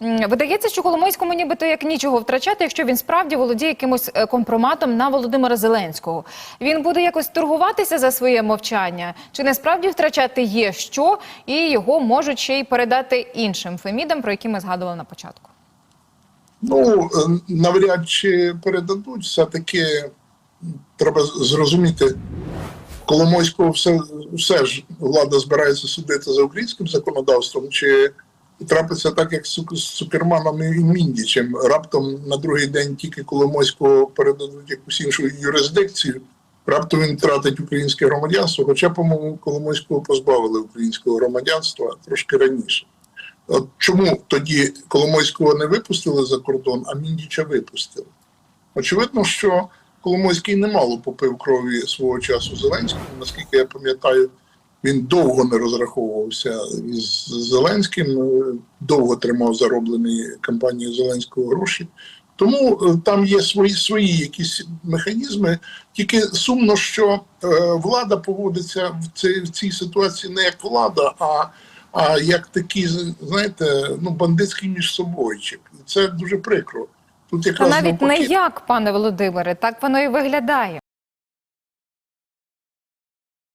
Видається, що Коломойському нібито як нічого втрачати, якщо він справді володіє якимось е, компроматом на Володимира Зеленського. Він буде якось торгуватися за своє мовчання, чи не справді втрачати є що, і його можуть ще й передати іншим фемідам, про які ми згадували на початку. Ну, е, навряд чи передадуть, все-таки треба зрозуміти, Коломойського все, все ж влада збирається судити за українським законодавством, чи трапиться так, як з Цук- Цукерманом і Міндічем. Раптом на другий день тільки Коломойського передадуть якусь іншу юрисдикцію, раптом він втратить українське громадянство, хоча, по-моєму, Коломойського позбавили українського громадянства трошки раніше. От чому тоді Коломойського не випустили за кордон, а Міндіча випустили? Очевидно, що Коломойський немало попив крові свого часу Зеленському. Наскільки я пам'ятаю, він довго не розраховувався із Зеленським, е, довго тримав зароблені кампанією Зеленського гроші. Тому е, там є свої свої якісь механізми. Тільки сумно, що е, влада поводиться в цій, в цій ситуації не як влада, а, а як такі, знаєте, ну бандитський між собойчик. Це дуже прикро. Тут якраз навіть не як, пане Володимире, так воно і виглядає.